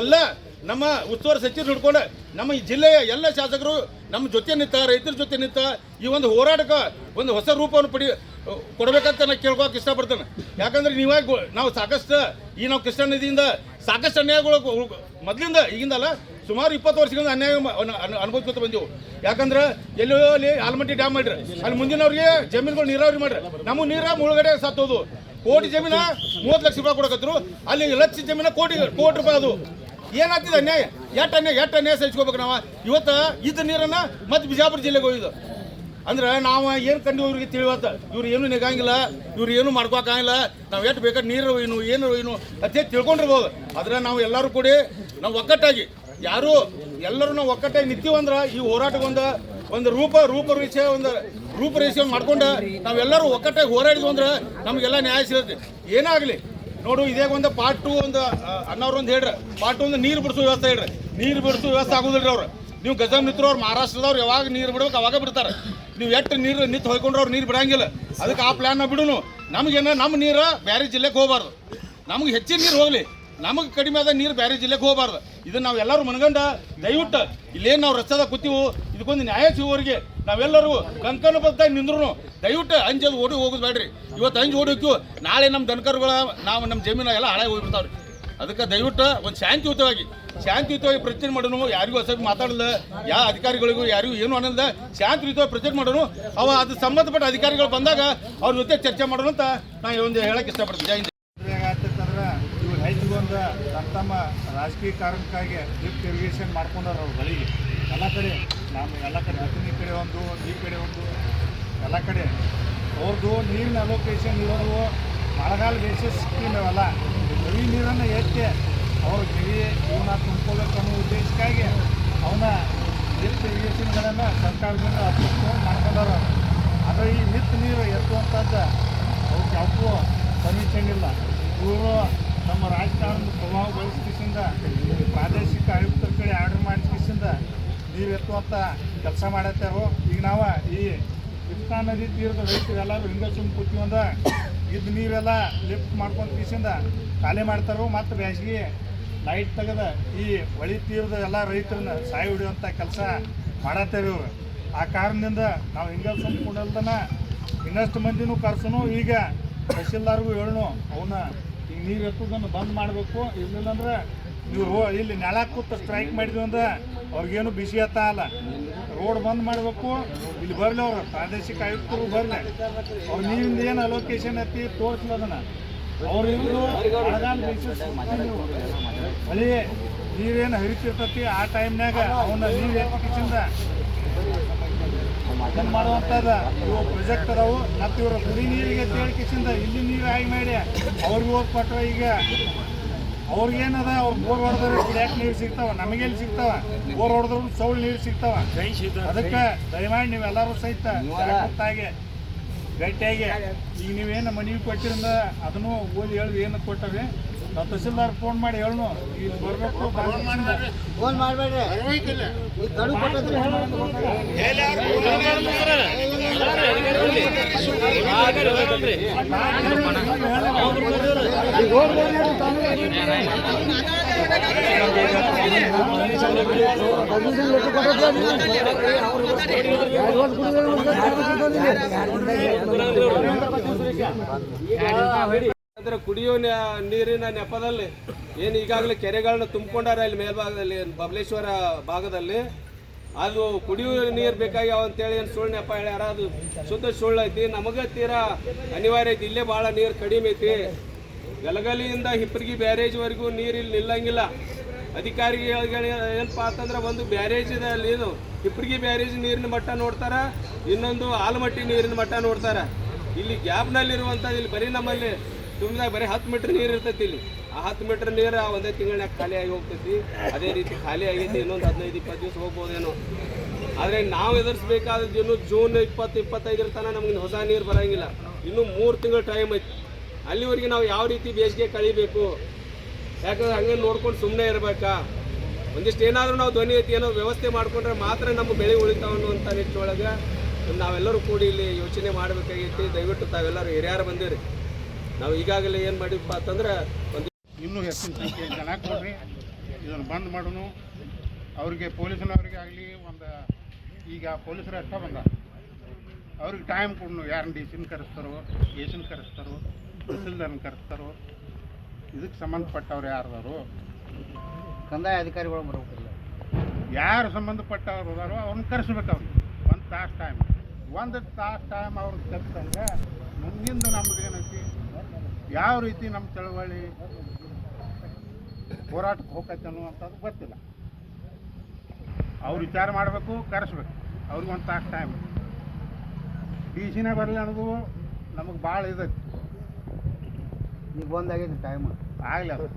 ಎಲ್ಲ ನಮ್ಮ ಉಸ್ತುವಾರಿ ಸಚಿವರು ಹಿಡ್ಕೊಂಡು. ನಮ್ಮ ಈ ಜಿಲ್ಲೆಯ ಎಲ್ಲ ಶಾಸಕರು ನಮ್ಮ ಜೊತೆ ನಿಂತ, ರೈತರ ಜೊತೆ ನಿಂತ ಈ ಒಂದು ಹೋರಾಟಕ್ಕೆ ಒಂದು ಹೊಸ ರೂಪವನ್ನು ಪಡಿ, ಕೊಡ್ಬೇಕಂತ ನಾನು ಕೇಳ್ಕೊಳಕ್ಕೆ ಇಷ್ಟಪಡ್ತೇನೆ. ಯಾಕಂದ್ರೆ ನೀವಾಗ ನಾವು ಸಾಕಷ್ಟು ಈ ನಾವು ಕೃಷ್ಣ ನದಿಯಿಂದ ಸಾಕಷ್ಟು ಅನ್ಯಾಯಗಳು ಮೊದಲಿಂದ ಈಗಿಂದಲ್ಲ ಸುಮಾರು ಇಪ್ಪತ್ತು ವರ್ಷಗಳಿಂದ ಅನ್ಯಾಯ ಅನುಭವಿಸ್ಕೊತ ಬಂದೆವು. ಯಾಕಂದ್ರೆ ಎಲ್ಲೋ ಅಲ್ಲಿ ಆಲ್ಮಟ್ಟಿ ಡ್ಯಾಮ್ ಮಾಡ್ರಿ ಅಲ್ಲಿ ಮುಂದಿನವ್ರಿಗೆ ಜಮೀನುಗಳು ನೀರಾವರಿ ಮಾಡ್ರಿ ನಮ್ಮ ನೀರ ಮುಳುಗಡೆ ಸತ್ತೋದು. ಕೋಟಿ ಜಮೀನ, ಮೂವತ್ತು ಲಕ್ಷ ರೂಪಾಯಿ ಕೊಡಕತ್ರು. ಅಲ್ಲಿ ಲಕ್ಷ ಜಮೀನ, ಕೋಟಿ ಕೋಟಿ ರೂಪಾಯಿ ಅದು. ಏನಾಗ್ತಿದೆ ಅನ್ಯಾಯ? ಎಷ್ಟು ಅನ್ಯಾಯ ಎಷ್ಟು ಅನ್ಯಾಯ ಸಹಿಸ್ಕೋಬೇಕು ನಾವು? ಇವತ್ತು ಇದ್ದ ನೀರನ್ನ ಮತ್ತೆ ಬಿಜಾಪುರ ಜಿಲ್ಲೆಗೆ ಹೋಗಿದ್ದು ಅಂದ್ರೆ ನಾವು ಏನು ಕಂಡು ಇವ್ರಿಗೆ ತಿಳಿವತ್ತ? ಇವ್ರು ಏನು ನೆಗಂಗಿಲ್ಲ, ಇವ್ರು ಏನು ಮಾಡ್ಕೋಕಾಗಿಲ್ಲ ನಾವು ಎಷ್ಟು ಬೇಕಾದ್ರೆ ನೀರು ಏನು ಏನು ಏನು ಅದೇ ತಿಳ್ಕೊಂಡಿರ್ಬೋದು. ಆದ್ರೆ ನಾವು ಎಲ್ಲರೂ ಕೂಡಿ ನಾವು ಒಕ್ಕಟ್ಟಾಗಿ, ಯಾರು ಎಲ್ಲರೂ ನಾವು ಒಕ್ಕಟ್ಟಾಗಿ ನಿಂತೀವಂದ್ರೆ ಈ ಹೋರಾಟಕ್ಕೊಂದು ಒಂದು ರೂಪ ರೂಪರೇಷ ಒಂದು ರೂಪರೇಷೆಯನ್ನು ಮಾಡ್ಕೊಂಡು ನಾವೆಲ್ಲರೂ ಒಕ್ಕಟ್ಟಾಗಿ ಹೋರಾಡಿದ್ವು ಅಂದ್ರೆ ನಮಗೆಲ್ಲ ನ್ಯಾಯ ಸಿಗುತ್ತೆ. ಏನೇ ಆಗಲಿ ನೋಡು, ಇದೇ ಒಂದು ಪಾರ್ಟ್ ಟು ಒಂದು ಅನ್ನೋರು ಒಂದು ಹೇಳ್ರಿ. ಪಾರ್ಟ್ ಟು ಒಂದು ನೀರು ಬಿಡಿಸೋ ವ್ಯವಸ್ಥೆ ಹೇಳ್ರಿ. ನೀರು ಬಿಡಿಸೋ ವ್ಯವಸ್ಥೆ ಆಗೋದಿಲ್ಲ ಅವ್ರು. ನೀವು ಗಜಮ್ ನಿಂತರು ಅವ್ರು ಮಹಾರಾಷ್ಟ್ರದವ್ರು ಯಾವಾಗ ನೀರು ಬಿಡ್ಬೇಕು ಅವಾಗ ಬಿಡ್ತಾರೆ. ನೀವು ಎಷ್ಟು ನೀರು ನಿಂತು ಹೋಯ್ಕೊಂಡ್ರೆ ಅವ್ರು ನೀರು ಬಿಡಂಗಿಲ್ಲ. ಅದಕ್ಕೆ ಆ ಪ್ಲಾನ್ನ ಬಿಡುನು. ನಮಗೇನ ನಮ್ಮ ನೀರು ಬೇರೆ ಜಿಲ್ಲೆಗೆ ಹೋಗಬಾರ್ದು. ನಮ್ಗೆ ಹೆಚ್ಚಿನ ನೀರು ಹೋಗಲಿ. ನಮಗೆ ಕಡಿಮೆ ಆದ ನೀರು ಬೇರೆ ಜಿಲ್ಲೆಗೆ ಹೋಗಬಾರ್ದು. ಇದನ್ನ ನಾವು ಎಲ್ಲರೂ ಮನಗಂಡ ದಯವಿಟ್ಟು ಇಲ್ಲೇನು ನಾವು ರಸ್ತೆದಾಗ ಕೂತೀವು, ಇದಕ್ಕೊಂದು ನ್ಯಾಯ ಸಿಗೋವರೆಗೆ ನಾವೆಲ್ಲರೂ ಕಂಕನ ಬದ್ದಾಗ ನಿಂದ್ರು ದಯವಿಟ್ಟು ಅಂಜಲ್ ಓಡಿ ಹೋಗೋದು ಬೇಡ್ರಿ ಇವತ್ತು ಅಂಜು ಓಡಿ ಹೋಗ್ತೀವಿ, ನಾಳೆ ನಮ್ಮ ದನಕರುಗಳ, ನಾವು ನಮ್ಮ ಜಮೀನು ಎಲ್ಲ ಹಾಳಾಗಿ ಹೋಗಿಬಿಡ್ತಾವ್ರಿ. ಅದಕ್ಕೆ ದಯವಿಟ್ಟು ಒಂದು ಶಾಂತಿಯುತವಾಗಿ ಶಾಂತಿಯುತವಾಗಿ ಪ್ರತಿಭಟನೆ ಮಾಡೋನು, ಯಾರಿಗೂ ಹೊಸ ಮಾತಾಡಲ್ಲ ಯಾವ ಅಧಿಕಾರಿಗಳಿಗೂ ಯಾರಿಗೂ ಏನು ಅನ್ನಲ್ಲ ಶಾಂತಿಯುತವಾಗಿ ಪ್ರತಿಭಟನೆ ಮಾಡೋನು. ಅವ ಅದು ಸಂಬಂಧಪಟ್ಟ ಅಧಿಕಾರಿಗಳು ಬಂದಾಗ ಅವ್ರ ಜೊತೆ ಚರ್ಚೆ ಮಾಡೋಣ ಅಂತ ನಾನು ಒಂದು ಹೇಳಕ್ಕೆ ಇಷ್ಟಪಡ್ತೀನಿ. ಜೈ ರೈತರಿಗೊಂದು ತಮ್ಮ ರಾಜಕೀಯ ಕಾರಣಕ್ಕಾಗಿ ಲಿಫ್ಟ್ ಇರಿಗೇಷನ್ ಮಾಡ್ಕೊಂಡಾರ ಅವ್ರ ಬಳಿಗೆ ಎಲ್ಲ ಕಡೆ ನಾನು ಎಲ್ಲ ಕಡೆ ದಕ್ಷಿಣ ಕಡೆ ಒಂದು, ಈ ಕಡೆ ಒಂದು. ಎಲ್ಲ ಕಡೆ. ಅವ್ರದ್ದು ನೀರಿನ ಅಲೋಕೇಶನ್ ಇರೋರು ಮಳೆಗಾಲ ಬೇಸಿಸ್ ಸ್ಕೀಮ್ ಅವೆಲ್ಲ ನದಿ ನೀರನ್ನು ಎತ್ತಿ ಅವ್ರ ಕೆರೆ ಜೀವನ ತುಂಬ್ಕೋಬೇಕು ಅನ್ನೋ ಉದ್ದೇಶಕ್ಕಾಗಿ ಅವನ್ನ ಲಿಫ್ಟ್ ಇರಿಗೇಷನ್ಗಳನ್ನು ಸರ್ಕಾರದಿಂದ ಅಪ್ರೂವ್ ಮಾಡ್ಕೊಂಡಾರ ಆದರೆ ಈ ನಿತ್ ನೀರು ಎತ್ತುವಂಥದ್ದು ಅವ್ರಿಗೆ ಯಾವಕ್ಕೂ ಪರ್ಮಿಷನ್ ಇಲ್ಲ. ಇವರು ನಮ್ಮ ರಾಜಕಾರಣದ ಪ್ರಭಾವ ಬಳಸ್ಕಿಸಿಂದ ಪ್ರಾದೇಶಿಕ ಆಯುಕ್ತರ ಕಡೆ ಆರ್ಡರ್ ಮಾಡಿಸ್ಕಿಸಿಂದ ನೀರು ಎತ್ತುವಂಥ ಕೆಲಸ ಮಾಡತ್ತಾರೋ ಈಗ ನಾವು ಈ ಕೃಷ್ಣಾ ನದಿ ತೀರದ ರೈತರು ಎಲ್ಲರೂ ಹಿಂಗೆ ಸುಮ್ಮ ಕೂತೀವಂದ ಇದು ನೀರೆಲ್ಲ ಲಿಫ್ಟ್ ಮಾಡ್ಕೊಂಡು ಕಿಸಿಂದ ಖಾಲಿ ಮಾಡ್ತಾರೋ ಮತ್ತು ಬೇಸಿಗೆ ಲೈಟ್ ತೆಗೆದ ಈ ಹೊಳಿ ತೀರದ ಎಲ್ಲ ರೈತರನ್ನ ಸಾಯಿ ಹಿಡಿಯುವಂಥ ಕೆಲಸ ಮಾಡತ್ತೇವೆ ಆ ಕಾರಣದಿಂದ ನಾವು ಹಿಂಗೆ ಕೂಡಲ್ದನ ಇನ್ನಷ್ಟು ಮಂದಿನೂ ಕರ್ಸನು. ಈಗ ತಹಶೀಲ್ದಾರ್ಗೂ ಹೇಳನು ಅವನ್ನ ನೀರು ಎತ್ತುದನ್ನು ಬಂದ್ ಮಾಡಬೇಕು. ಇರ್ಲಿಲ್ಲ ಅಂದ್ರೆ ನೀವು ಇಲ್ಲಿ ನೆಲ ಕೂತು ಸ್ಟ್ರೈಕ್ ಮಾಡಿದ್ವಿ ಅಂದ್ರೆ ಅವ್ರಿಗೇನು ಬಿಸಿ ಅಲ್ಲ. ರೋಡ್ ಬಂದ್ ಮಾಡಬೇಕು. ಇಲ್ಲಿ ಬರಲಿ ಅವ್ರು. ಪ್ರಾದೇಶಿಕ ಆಯುಕ್ತರು ಬರಲಿ. ಅವ್ರ ನೀರಿಂದ ಏನು ಅಲೋಕೇಶನ್ ಐತಿ ತೋರಿಸಲ ಅದನ್ನ. ಅವ್ರಿಗೂ ಮಳೆ ನೀರೇನು ಹರಿತಿರ್ತತಿ ಆ ಟೈಮ್ನಾಗ ಅವನ್ನ ನೀರು ಎತ್ತಿಕಿಸಿಂದ ಅದನ್ನ ಮಾಡುವಂಥದ್ದು ಇವು ಪ್ರಾಜೆಕ್ಟ್ ಅದಾವು. ಮತ್ತು ಇವರು ಕುಡಿ ನೀರಿಗೆ ತೇಳ್ಕಿಸಿಂದ ಇಲ್ಲಿ ನೀರು ಹಾಗೆ ಮಾಡಿ ಅವ್ರಿಗೆ ಹೋಗಿ ಕೊಟ್ರೆ ಈಗ ಅವ್ರಿಗೇನದ ಅವ್ರು ಬೋರ್ ಹೊಡೆದ್ರೆ ಕುಡಿಯಾಕ ನೀರು ಸಿಗ್ತಾವ ನಮಗೆಲ್ಲಿ ಸಿಗ್ತಾವ? ಬೋರ್ ಹೊಡೆದ್ರು ಸೌಳ್ ನೀರು ಸಿಗ್ತಾವ. ಅದಕ್ಕೆ ದಯಮಾಡಿ ನೀವೆಲ್ಲರೂ ಸಹಿತ ಗೊತ್ತಾಗಿ ಗಟ್ಟಿಯಾಗಿ, ಈಗ ನೀವೇನು ಮನವಿ ಕೊಟ್ಟಿರಿಂದ ಅದನ್ನು ಓದಿ ಹೇಳಿ ಏನು ಕೊಟ್ಟವೆ? ತಹಸೀಲ್ದಾರ್ ಫೋನ್ ಮಾಡಿ ಹೇಳು ಇಲ್ಲಿ ಬರಬೇಕು ಫೋನ್ ಮಾಡಬೇಡ್ರಿ. ಗಡು ಕೊಟ್ಟಂದ್ರೆ ಅಂದ್ರೆ ಕುಡಿಯೋ ನೀರಿನ ನೆಪದಲ್ಲಿ ಏನು ಈಗಾಗಲೇ ಕೆರೆಗಳನ್ನ ತುಂಬಿಕೊಂಡಾರ ಇಲ್ಲಿ ಮೇಲ್ಭಾಗದಲ್ಲಿ ಬಬಲೇಶ್ವರ ಭಾಗದಲ್ಲಿ. ಅದು ಕುಡಿಯುವ ನೀರು ಬೇಕಾಗ್ಯಾವ ಅಂತೇಳಿ ಏನು ಸುಳ್ಳು ನೆಪ ಹೇಳ್ಯಾರ? ಅದು ಶುದ್ಧ ಸುಳ್ಳು ಐತಿ. ನಮಗೆ ತೀರಾ ಅನಿವಾರ್ಯ ಐತಿ. ಇಲ್ಲೇ ಭಾಳ ನೀರು ಕಡಿಮೆ ಐತಿ. ಗಲಗಲಿಯಿಂದ ಹಿಪ್ಪರಿಗಿ ಬ್ಯಾರೇಜ್ವರೆಗೂ ನೀರು ಇಲ್ಲಿ ನಿಲ್ಲಂಗಿಲ್ಲ. ಅಧಿಕಾರಿಗಳಿಗೆ ಏನಪ್ಪ ಅಂತಂದ್ರೆ ಒಂದು ಬ್ಯಾರೇಜ್ ಇದೆ ಅಲ್ಲಿ. ಇದು ಹಿಪ್ಪರಿಗಿ ಬ್ಯಾರೇಜ್ ನೀರಿನ ಮಟ್ಟ ನೋಡ್ತಾರ, ಇನ್ನೊಂದು ಆಲಮಟ್ಟಿ ನೀರಿನ ಮಟ್ಟ ನೋಡ್ತಾರ. ಇಲ್ಲಿ ಗ್ಯಾಪ್ನಲ್ಲಿರುವಂಥ ಇಲ್ಲಿ ಬರೀ ನಮ್ಮಲ್ಲಿ ತುಂಬಿದಾಗ ಬರೀ ಹತ್ತು ಮೀಟ್ರ್ ನೀರು ಇರ್ತೈತಿ ಇಲ್ಲಿ. ಆ ಹತ್ತು ಮೀಟ್ರ್ ನೀರು ಒಂದೇ ತಿಂಗಳನ್ಯಾಗ ಖಾಲಿ ಆಗಿ ಹೋಗ್ತೈತಿ. ಅದೇ ರೀತಿ ಖಾಲಿ ಆಗೈತಿ, ಇನ್ನೊಂದು ಹದಿನೈದು ಇಪ್ಪತ್ತು ದಿವಸ ಹೋಗ್ಬೋದೇನೋ. ಆದರೆ ನಾವು ಎದುರಿಸ್ಬೇಕಾದದ್ದು ಇನ್ನು ಜೂನ್ ಇಪ್ಪತ್ತು, ಇಪ್ಪತ್ತೈದರ ತನಕ ನಮ್ಗೆ ಹೊಸ ನೀರು ಬರೋಂಗಿಲ್ಲ. ಇನ್ನೂ ಮೂರು ತಿಂಗಳು ಟೈಮ್ ಐತಿ. ಅಲ್ಲಿವರೆಗೆ ನಾವು ಯಾವ ರೀತಿ ಬೇಸಿಗೆ ಕಳಿಬೇಕು? ಯಾಕಂದ್ರೆ ಹಂಗೆ ನೋಡ್ಕೊಂಡು ಸುಮ್ಮನೆ ಇರಬೇಕಾ? ಒಂದಿಷ್ಟು ಏನಾದರೂ ನಾವು ಧ್ವನಿ ಐತಿ, ಏನೋ ವ್ಯವಸ್ಥೆ ಮಾಡಿಕೊಂಡ್ರೆ ಮಾತ್ರ ನಮ್ಮ ಬೆಳೆ ಉಳಿತಾವ ಅನ್ನುವಂಥ ನಿಟ್ಟಿನೊಳಗೆ ನಾವೆಲ್ಲರೂ ಕೂಡಿ ಇಲ್ಲಿ ಯೋಚನೆ ಮಾಡಬೇಕಾಗೈತಿ. ದಯವಿಟ್ಟು ತಾವೆಲ್ಲರೂ ಹಿರಿಯರು ಬಂದಿರಿ. ನಾವು ಈಗಾಗಲೇ ಏನು ಮಾಡಿಪ್ಪ ಅಂತಂದ್ರೆ ಒಂದು ಇನ್ನೂ ಹೆಚ್ಚಿನ ಸಂಖ್ಯೆ ಜನ ಕೊಡ್ರಿ. ಇದನ್ನು ಬಂದ್ ಮಾಡೋನು. ಅವ್ರಿಗೆ ಪೊಲೀಸ್ನವ್ರಿಗೆ ಆಗಲಿ ಒಂದು ಈಗ ಪೊಲೀಸರು ಅಷ್ಟ ಬಂದ. ಅವ್ರಿಗೆ ಟೈಮ್ ಕೊಡ್ನು. ಯಾರನ್ನ ಡಿ ಸಿನ ಕರೆಸ್ತಾರೋ ಎ ಸಿನ ಕರೆಸ್ತಾರೋ ತಹಸೀಲ್ದಾರ್ನ ಕರೆಸ್ತಾರೋ. ಇದಕ್ಕೆ ಸಂಬಂಧಪಟ್ಟವ್ರು ಯಾರ್ದಾರು? ಕಂದಾಯ ಅಧಿಕಾರಿಗಳು ಬರಬೇಕಿಲ್ಲ ಯಾರು ಸಂಬಂಧಪಟ್ಟವ್ರು ಅದಾರೋ ಅವ್ರನ್ನ ಕರೆಸ್ಬೇಕು ಅವ್ರಿಗೆ. ಒಂದು ತಾಸು ಟೈಮ್ ಒಂದು ತಾಸು ಟೈಮ್ ಅವ್ರಿಗೆ ಕರೆಸ್ದಂಗೆ ಮುಂದಿಂದ ನಮ್ದು ಏನೈತಿ ಯಾವ ರೀತಿ ನಮ್ಮ ಚಳವಳಿ ಹೋರಾಟಕ್ಕೆ ಹೋಗತ್ತೆ ಅನ್ನುವಂಥದ್ದು ಗೊತ್ತಿಲ್ಲ. ಅವ್ರು ವಿಚಾರ ಮಾಡಬೇಕು ಕರೆಸ್ಬೇಕು. ಅವ್ರಿಗೆ ಒಂದು ತಾಸು ಟೈಮ್ ಡಿ ಸಿನೇ ಬರಲಿ ಅನ್ನೋದು ನಮಗೆ ಭಾಳ ಇದೈತಿ ಈಗ ಬಂದಾಗೈತಿ ಟೈಮ್ ಆಗಲಿ ಅದು.